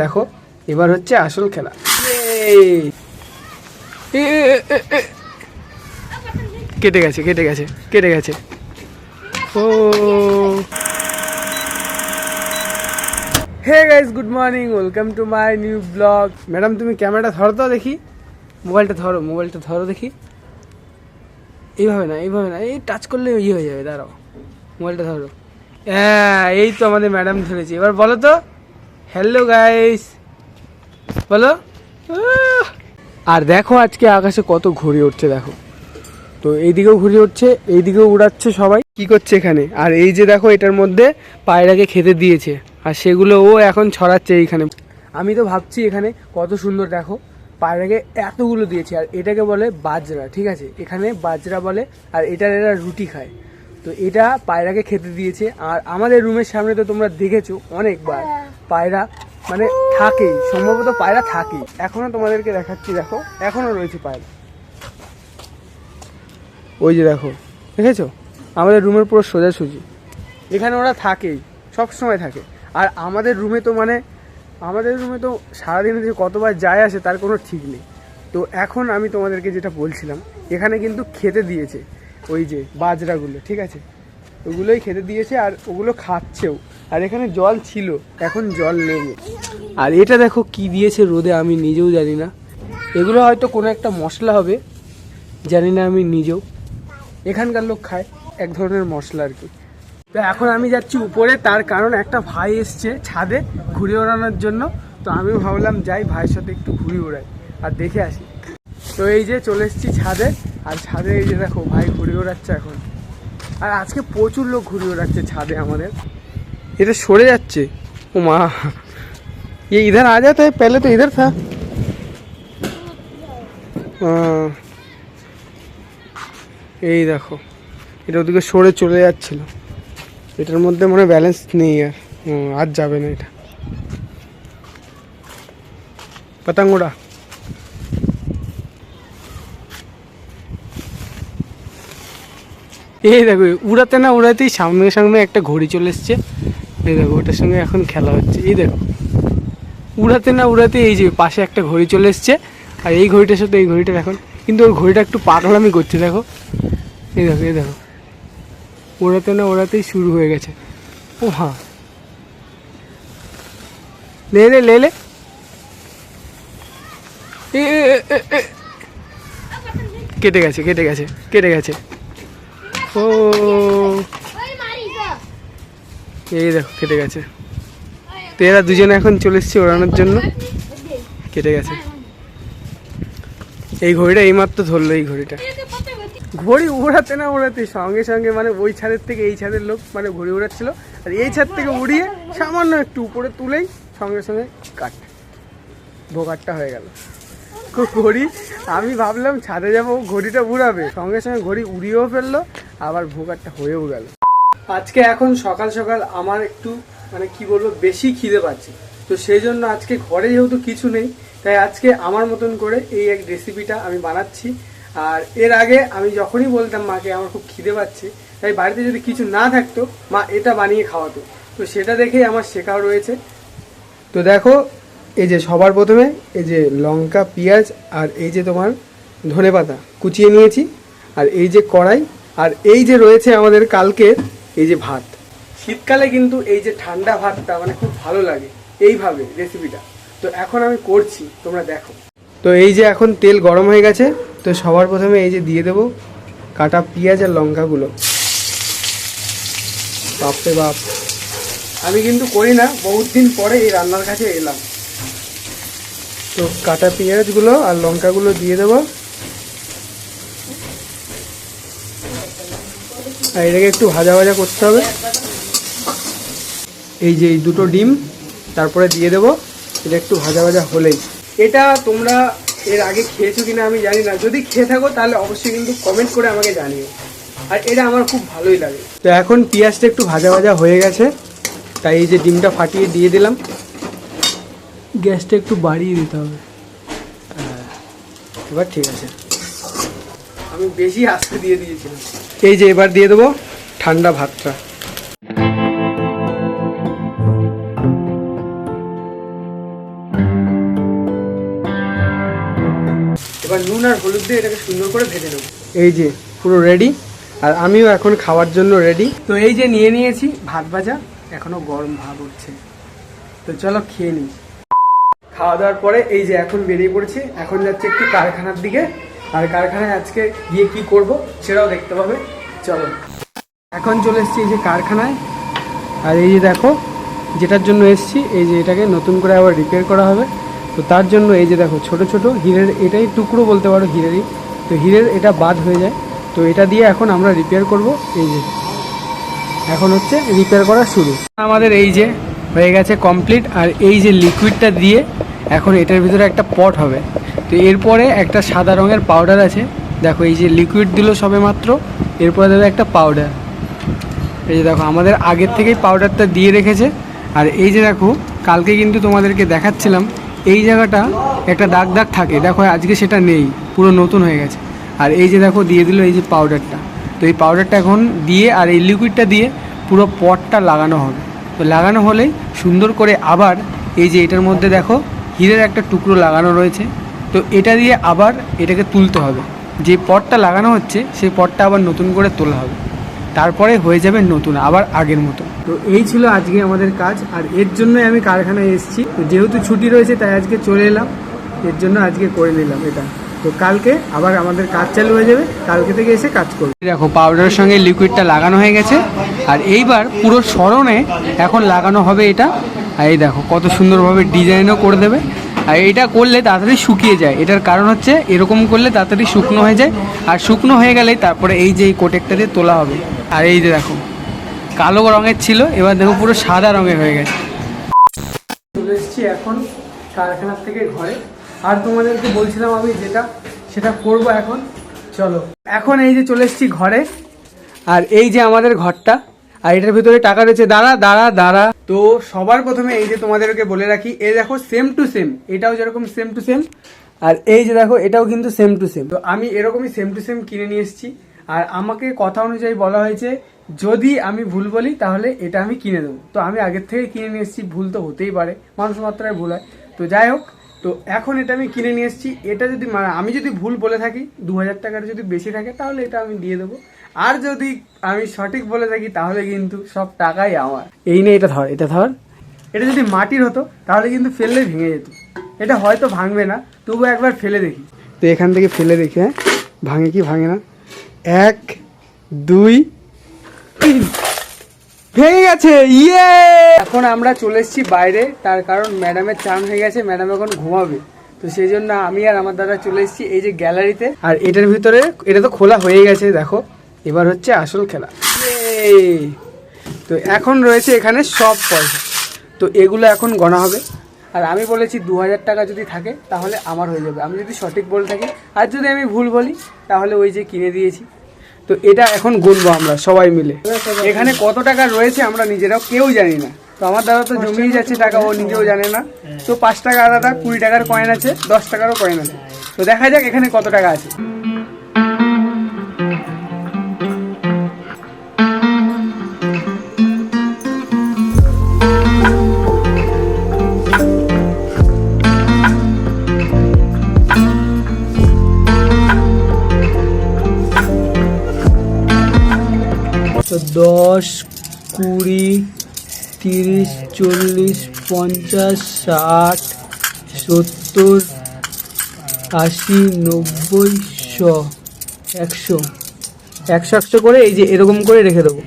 দেখো, এবার হচ্ছে আসল খেলা। এ। কেটে গেছে কেটে গেছে কেটে গেছে। ও! Hey guys good morning welcome to my new blog madam তুমি ক্যামেরাটা ধরো তো দেখি। মোবাইলটা ধরো মোবাইলটা ধরো দেখি। এইভাবে না এইভাবে না, এই টাচ করলে ইয়ে হয়ে যাবে, দাঁড়াও। মোবাইলটা ধরো। হ্যাঁ এই তো আমাদের ম্যাডাম ধরেছি। এবার বলো তো হ্যালো গাইস বলো। আর দেখো আজকে আকাশে কত ঘুরে উঠছে, দেখো। তো এইদিকেও ঘুরে উঠছে, এইদিকেও উড়াচ্ছে সবাই। কি করছে এখানে? আর এই যে দেখো, এটার মধ্যে পায়রাকে খেতে দিয়েছে। আর সেগুলো ও এখন ছড়াচ্ছে এইখানে। আমি তো ভাবছি এখানে কত সুন্দর, দেখো, পায়রাকে এতগুলো দিয়েছে। আর এটাকে বলে বাজরা, ঠিক আছে? এখানে বাজরা বলে, আর এটার এরা রুটি খায়। তো এটা পায়রাকে খেতে দিয়েছে। আর আমাদের রুমের সামনে তো তোমরা দেখেছ অনেকবার পায়রা মানে থাকেই সম্ভবত পায়রা থাকেই এখনও তোমাদেরকে দেখাচ্ছি দেখো এখনও রয়েছে পায়রা। ওই যে দেখো দেখেছ? আমাদের রুমের পুরো সোজাসুজি। এখানে ওরা থাকেই সব সময় থাকে। আর আমাদের রুমে তো মানে আমাদের রুমে তো সারাদিনে যে কতবার যায় আসে তার কোনো ঠিক নেই। তো এখন আমি তোমাদেরকে যেটা বলছিলাম এখানে কিন্তু খেতে দিয়েছে। ওই যে বাজরাগুলো, ঠিক আছে? ওগুলোই খেতে দিয়েছে আর ওগুলো খাচ্ছেও। আর এখানে জল ছিল, এখন জল নেই। আর এটা দেখো কি দিয়েছে রোদে আমি নিজেও জানি না। এগুলো হয়তো কোনো একটা মশলা হবে, জানি না আমি নিজেও। এখানকার লোক খায় এক ধরনের মশলা আর কি। তো এখন আমি যাচ্ছি উপরে, তার কারণ একটা ভাই এসছে ছাদে ঘুরে ওড়ানোর জন্য। তো আমি ভাবলাম যাই ভাইয়ের সাথে একটু ঘুরে ওড়াই, আর দেখে আসি। তো এই যে চলে এসেছি ছাদে। আর ছাদে এই যে দেখো ভাই ঘুরে ওড়াচ্ছে এখন আর আজকে প্রচুর লোক ঘুরে ওড়াচ্ছে ছাদে আমাদের এটা সরে যাচ্ছে ও মা ये इधर आ जाता है पहले तो इधर था हाँ। এই দেখো এটা ওদিকে সরে চলে যাচ্ছিল এটার মধ্যে মনে ব্যালেন্স নেই আর হুম, আর যাবে না এটা পতঙ্গড়া এই দেখো, উড়াতে না উড়াতেই সামনে সামনে একটা ঘড়ি চলে এসছে। এই দেখো, ওটার সঙ্গে এখন খেলা হচ্ছে। এই দেখো, উড়াতে না উড়াতে এই যে পাশে একটা ঘড়ি চলে এসছে। আর এই ঘড়িটার সাথে এই ঘড়িটার এখন, কিন্তু ওই ঘড়িটা একটু পাগলামি করছে, দেখো। এই দেখো এই দেখো ওড়াতে না ওড়াতেই শুরু হয়ে গেছে। ও হ্যাঁ লে লে লে লে। কেটে গেছে কেটে গেছে কেটে গেছে। ও। এই দেখো, কেটে গেছে। তো এরা দুজনে এখন চলে এসছে ওড়ানোর জন্য। কেটে গেছে। এই ঘড়িটা এইমাত্র ধরলো, এই ঘড়িটা। ঘড়ি উড়াতে না উড়াতে, সঙ্গে সঙ্গে মানে ওই ছাদের থেকে এই ছাদের লোক মানে ঘড়ি উড়াচ্ছিল। আর এই ছাদ থেকে উড়িয়ে সামান্য একটু উপরে তুলেই সঙ্গে সঙ্গে কাট। ভোগাটটা হয়ে গেল। ঘড়ি, আমি ভাবলাম ছাদে যাব, ঘড়িটা উড়াবে। সঙ্গে সঙ্গে ঘড়ি উড়িয়েও ফেলল আবার ভোগাটটা হয়েও গেল। আজকে এখন সকাল সকাল আমার একটু মানে কি বলব, বেশি খিদে পাচ্ছে। তো সেই জন্য আজকে ঘরে যেহেতু কিছু নেই, তাই আজকে আমার মতন করে এই এক রেসিপিটা আমি বানাচ্ছি। আর এর আগে আমি যখনই বলতাম মাকে, আমার খুব খিদে পাচ্ছে তাই বাড়িতে যদি কিছু না থাকতো, মা এটা বানিয়ে খাওয়াতো। তো সেটা দেখেই আমার শেখাও রয়েছে। তো দেখো, এই যে সবার প্রথমে এই যে লঙ্কা, পেঁয়াজ আর এই যে তোমার ধনেপাতা কুচিয়ে নিয়েছি। আর এই যে কড়াই আর এই যে রয়েছে আমাদের কালকের এই যে ভাত, শীতকালে কিন্তু এই যে ঠান্ডা ভাতটা মানে খুব ভালো লাগে এইভাবে রেসিপিটা তো এখন আমি করছি, তোমরা দেখো। তো এই যে এখন তেল গরম হয়ে গেছে, তো সবার প্রথমে এই যে দিয়ে দেবো কাটা পেঁয়াজ আর লঙ্কাগুলো। বাপরে বাপ। আমি কিন্তু করি না, বহুত দিন পরে এই রান্নার কাছে এলাম। তো কাটা পেঁয়াজগুলো আর লঙ্কাগুলো দিয়ে দেবো। আর এটাকে একটু ভাজা ভাজা করতে হবে। এই যে এই দুটো ডিম তারপরে দিয়ে দেবো। এটা একটু ভাজা ভাজা হলেই। এটা তোমরা এর আগে খেয়েছো কিনা আমি জানি না। যদি খেয়ে থাকো তাহলে অবশ্যই কিন্তু কমেন্ট করে আমাকে জানিও। আর এটা আমার খুব ভালোই লাগে। তো এখন পেঁয়াজটা একটু ভাজা ভাজা হয়ে গেছে। তাই এই যে ডিমটা ফাটিয়ে দিয়ে দিলাম। গ্যাসটা একটু বাড়িয়ে দিতে হবে। হ্যাঁ, এবার ঠিক আছে। আমি বেশি আস্তে দিয়ে দিয়েছিলাম। এই যে এবার দিয়ে দেবো ঠান্ডা ভাতটা। এবার নুন আর হলুদ দিয়ে এটাকে সুন্দর করে ভেজে নেব। এই যে পুরো রেডি আর আমিও এখন খাওয়ার জন্য রেডি তো এই যে নিয়ে নিয়েছি ভাত ভাজা এখনও গরম ভাব উঠছে তো চলো খেয়ে নিই। খাওয়া দাওয়ার পরে এই যে এখন বেরিয়ে পড়েছি এখন যাচ্ছে একটি কারখানার দিকে। আর কারখানায় আজকে গিয়ে কি করব সেটাও দেখতে পাবে। চলো। এখন চলে এসেছি এই যে কারখানায়। আর এই যে দেখো, যেটার জন্য এসছি, এই যে এটাকে নতুন করে আবার রিপেয়ার করা হবে। তো তার জন্য এই যে দেখো, ছোট ছোট হীরের এটাই টুকরো বলতে পারো হীরেরই তো হীরের এটা বাদ হয়ে যায়। তো এটা দিয়ে এখন আমরা রিপেয়ার করব এই যে। এখন হচ্ছে রিপেয়ার করা শুরু। আমাদের এই যে হয়ে গেছে কমপ্লিট আর এই যে লিকুইডটা দিয়ে এখন এটার ভিতরে একটা পট হবে। তো এরপরে একটা সাদা রঙের পাউডার আছে। দেখো, এই যে লিকুইড দিল সবে মাত্র এরপরে দেবে একটা পাউডার এই যে দেখো, আমাদের আগের থেকেই পাউডারটা দিয়ে রেখেছে। আর এই যে দেখো, কালকে কিন্তু তোমাদেরকে দেখাচ্ছিলাম, এই জায়গাটা একটা দাগ দাগ থাকে। দেখো, আজকে সেটা নেই, পুরো নতুন হয়ে গেছে। আর এই যে দেখো, দিয়ে দিল এই যে পাউডারটা তো এই পাউডারটা এখন দিয়ে আর এই লিকুইডটা দিয়ে পুরো পটটা লাগানো হবে। তো লাগানো হলেই সুন্দর করে আবার এই যে এটার মধ্যে দেখো, হীরের একটা টুকরো লাগানো রয়েছে। তো এটা দিয়ে আবার এটাকে তুলতে হবে। যে পটটা লাগানো হচ্ছে, সেই পটটা আবার নতুন করে তোলা হবে। তারপরে হয়ে যাবে নতুন, আবার আগের মতো। তো এই ছিল আজকে আমাদের কাজ, আর এর জন্যই আমি কারখানায় এসেছি। যেহেতু ছুটি রয়েছে, তাই আজকে চলে এলাম। এর জন্য আজকে করে নিলাম এটা। তো কালকে আবার আমাদের কাজ চালু হয়ে যাবে। কালকে থেকে এসে কাজ করবে। দেখো পাউডারের সঙ্গে লিকুইডটা লাগানো হয়ে গেছে। আর এইবার পুরো স্মরণে এখন লাগানো হবে এটা। আর এই দেখো, কত সুন্দরভাবে ডিজাইনও করে দেবে। আর এটা করলে তাড়াতাড়ি শুকিয়ে যায়। এটার কারণ হচ্ছে এরকম করলে তাড়াতাড়ি শুকনো হয়ে যায়। আর শুকনো হয়ে গেলেই তারপরে এই যে এই কোটেকটা দিয়ে তোলা হবে। আর এই যে দেখো, কালো রঙের ছিল, এবার দেখো পুরো সাদা রঙের হয়ে গেছে। চলে এসেছি এখন কারখানার থেকে ঘরে। আর তোমাদেরকে বলছিলাম আমি যেটা, সেটা করব এখন। চলো। এখন এই যে চলে এসেছি ঘরে। আর এই যে আমাদের ঘরটা আর এটার ভিতরে টাকা রয়েছে, দাঁড়া দাঁড়া দাঁড়া। তো সবার প্রথমে এই যে তোমাদেরকে বলে রাখি, এ দেখো সেম টু সেম এটাও যেরকম সেম টু সেম আর এই যে দেখো এটাও কিন্তু সেম টু সেম তো আমি এরকমই সেম টু সেম কিনে নিয়ে এসেছি, আর আমাকে কথা অনুযায়ী বলা হয়েছে, যদি আমি ভুল বলি, তাহলে এটা আমি কিনে দেবো। তো আমি আগের থেকে কিনে নিয়ে এসেছি, ভুল তো হতেই পারে, মানুষ মাত্রায় ভুল হয়। তো যাই হোক, তো এখন এটা আমি কিনে নিয়ে এসেছি, এটা যদি মানে আমি যদি ভুল বলে থাকি, দু হাজার টাকার যদি বেশি থাকে, তাহলে এটা আমি দিয়ে দেবো। আর যদি আমি সঠিক বলে থাকি, তাহলে কিন্তু সব টাকাই আমার। এই নিয়ে এটা ধর এটা ধর। এটা যদি মাটির হতো, তাহলে কিন্তু ফেললে ভেঙে যেত। এটা হয়তো ভাঙবে না, তবু একবার ফেলে দেখি। তো এখান থেকে ফেলে দেখি হ্যাঁ? ভাঙে কি ভাঙে না? এক, দুই, তিন। ভেঙে গেছে ইয়ে! এখন আমরা চলে এসেছি বাইরে, তার কারণ ম্যাডামের চান হয়ে গেছে, ম্যাডাম এখন ঘুমাবে। তো সেই জন্য আমি আর আমার দাদা চলে এসেছি এই যে গ্যালারিতে। আর এটার ভিতরে, এটা তো খোলা হয়ে গেছে, দেখো। এবার হচ্ছে আসল খেলা! তো এখন রয়েছে এখানে সব পয়সা। তো এগুলো এখন গণা হবে। আর আমি বলেছি দু হাজার টাকা যদি থাকে, তাহলে আমার হয়ে যাবে। আমি যদি সঠিক বলে থাকি, আর যদি আমি ভুল বলি, তাহলে ওই যে কিনে দিয়েছি। তো এটা এখন গুনবো আমরা সবাই মিলে। এখানে কত টাকা রয়েছে আমরা নিজেরাও কেউ জানি না। তো আমার দাদা তো জমিয়ে যাচ্ছে টাকা, ও নিজেও জানে না। তো পাঁচ টাকা আলাদা, কুড়ি টাকার কয়েন আছে, দশ টাকারও কয়েন আছে। তো দেখা যাক এখানে কত টাকা আছে। তো দশ, কুড়ি, তিরিশ, চল্লিশ, পঞ্চাশ, ষাট, সত্তর, আশি, নব্বই, শ, একশো। একশো একশো করে এই যে এরকম করে রেখে দেবো।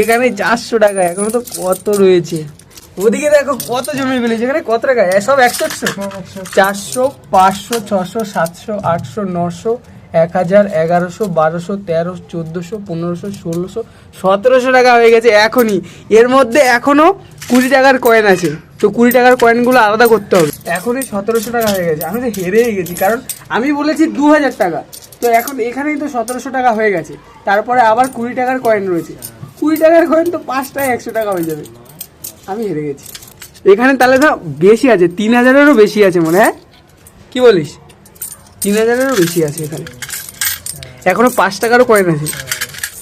এখানে চারশো টাকা, এখনও তো কত রয়েছে? ওদিকে দেখো কত জমি ফেলেছে, এখানে কত টাকা? সব একশো একশো। চারশো, পাঁচশো, ছশো, সাতশো, আটশো, নশো, এক হাজার, এগারোশো, বারোশো, তেরো, চোদ্দোশো, পনেরোশো, ষোলোশো, সতেরোশো টাকা হয়ে গেছে এখনই। এর মধ্যে এখনও কুড়ি টাকার কয়েন আছে। তো কুড়ি টাকার কয়েনগুলো আলাদা করতে হবে। এখনই সতেরোশো টাকা হয়ে গেছে। আমি তো হেরেই গেছি, কারণ আমি বলেছি দু হাজার টাকা। তো এখন এখানেই তো সতেরোশো টাকা হয়ে গেছে। তারপরে আবার কুড়ি টাকার কয়েন রয়েছে। কুড়ি টাকার কয়েন তো পাঁচটায় একশো টাকা হয়ে যাবে। আমি হেরে গেছি। এখানে তাহলে তো বেশি আছে তিন হাজারেরও বেশি আছে মনে হ্যাঁ? কি বলিস? তিন হাজারেরও বেশি আছে এখানে। এখনও পাঁচ টাকারও কয়েন আছে।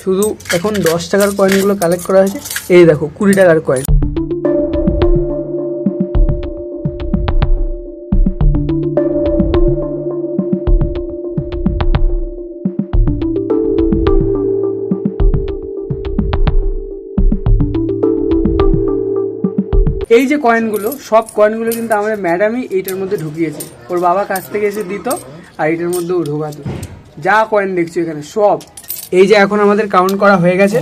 শুধু এখন দশ টাকার কয়েনগুলো কালেক্ট করা হয়েছে। এই দেখো কুড়ি টাকার কয়েন এই যে কয়েনগুলো সব কয়েনগুলো কিন্তু আমাদের ম্যাডামই এইটার মধ্যে ঢুকিয়েছে। ওর বাবা কাছ থেকে এসে দিত আর এইটার মধ্যে ও ঢোকাতো। যা কয়েন দেখছ এখানে সব। এই যে এখন আমাদের কাউন্ট করা হয়ে গেছে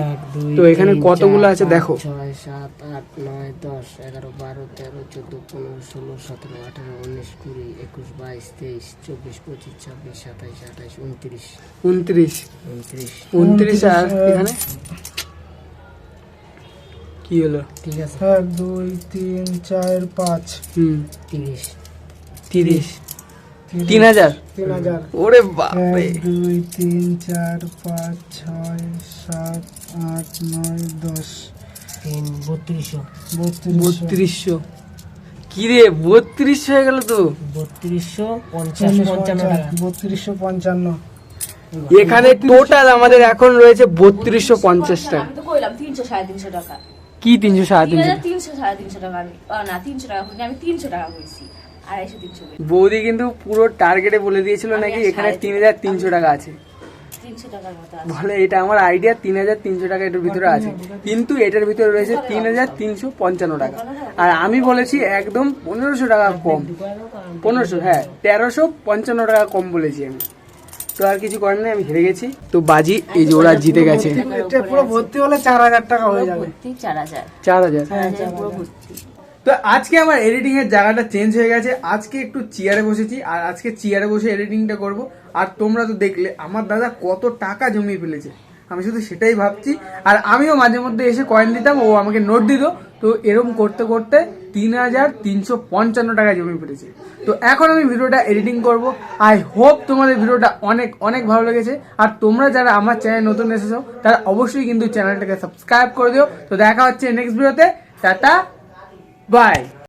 তো এখানে কতগুলো আছে দেখো। ছয় সাত আট নয় দশ এগারো বারো তেরো চোদ্দ পনেরো ষোলো সতেরো আঠারো উনিশ কুড়ি একুশ বাইশ তেইশ চব্বিশ পঁচিশ ছাব্বিশ সাতাইশ আঠাইশ উনত্রিশ। উনত্রিশ। উনত্রিশ। উনত্রিশ আর এখানে? কি হলো? ঠিক আছে এক দুই তিন চার পাঁচ। হুম। তিরিশ। তিরিশ। তিন হাজার? তিন হাজার। ওরে বাপরে। এক দুই তিন চার পাঁচ ছয় সাত আট নয় দশ। তিন বত্রিশশো। বত্রিশশো। কি রে বত্রিশ হয়ে গেল তো? বত্রিশশো পঞ্চাশ পঞ্চান্ন বত্রিশশো পঞ্চান্ন। এখানে টোটাল আমাদের এখন রয়েছে বত্রিশশো পঞ্চাশ টাকা। কি তিনশো সাড়ে তিনশো? তিনশো সাড়ে তিনশো টাকা আমি না তিনশো টাকা করিনি আমি তিনশো টাকা করেছি আড়াইশো তিনশো বৌদি কিন্তু পুরো টার্গেটে বলে দিয়েছিল নাকি এখানে তিন হাজার তিনশো টাকা আছে। বলে এটা আমার আইডিয়া তিন হাজার তিনশো টাকা এটার ভিতরে আছে। কিন্তু এটার ভিতরে রয়েছে তিন হাজার তিনশো পঞ্চান্ন টাকা। আর আমি বলেছি একদম পনেরোশো টাকা কম। পনেরোশো হ্যাঁ তেরোশো পঞ্চান্ন টাকা কম বলেছি আমি। তো আর কিছু করার নেই আমি হেরে গেছি। তো বাজি এই যে ওরা জিতে গেছে। এটা পুরো ভর্তি হলে চার হাজার টাকা হয়ে যাবে। চার হাজার। ভর্তি। তো আজকে আমার এডিটিং এর জায়গাটা চেঞ্জ হয়ে গেছে। আজকে একটু চেয়ারে বসেছি আর আজকে চেয়ারে বসে এডিটিংটা করব। আর তোমরা তো দেখলে আমার দাদা কত টাকা জমিয়ে ফেলেছে। আমি শুধু সেটাই ভাবছি। আর আমিও মাঝে মধ্যে এসে কয়েন দিতাম ও আমাকে নোট দিত। তো এরকম করতে করতে তিন হাজার তিনশো পঞ্চান্ন টাকা জমিয়ে ফেলেছে তো এখন আমি ভিডিওটা এডিটিং করব। আই হোপ তোমাদের ভিডিওটা অনেক অনেক ভালো লেগেছে। আর তোমরা যারা আমার চ্যানেল নতুন এসেছ, তারা অবশ্যই কিন্তু চ্যানেলটাকে সাবস্ক্রাইব করে দিও। তো দেখা হচ্ছে নেক্সট ভিডিওতে টাটা, Bye.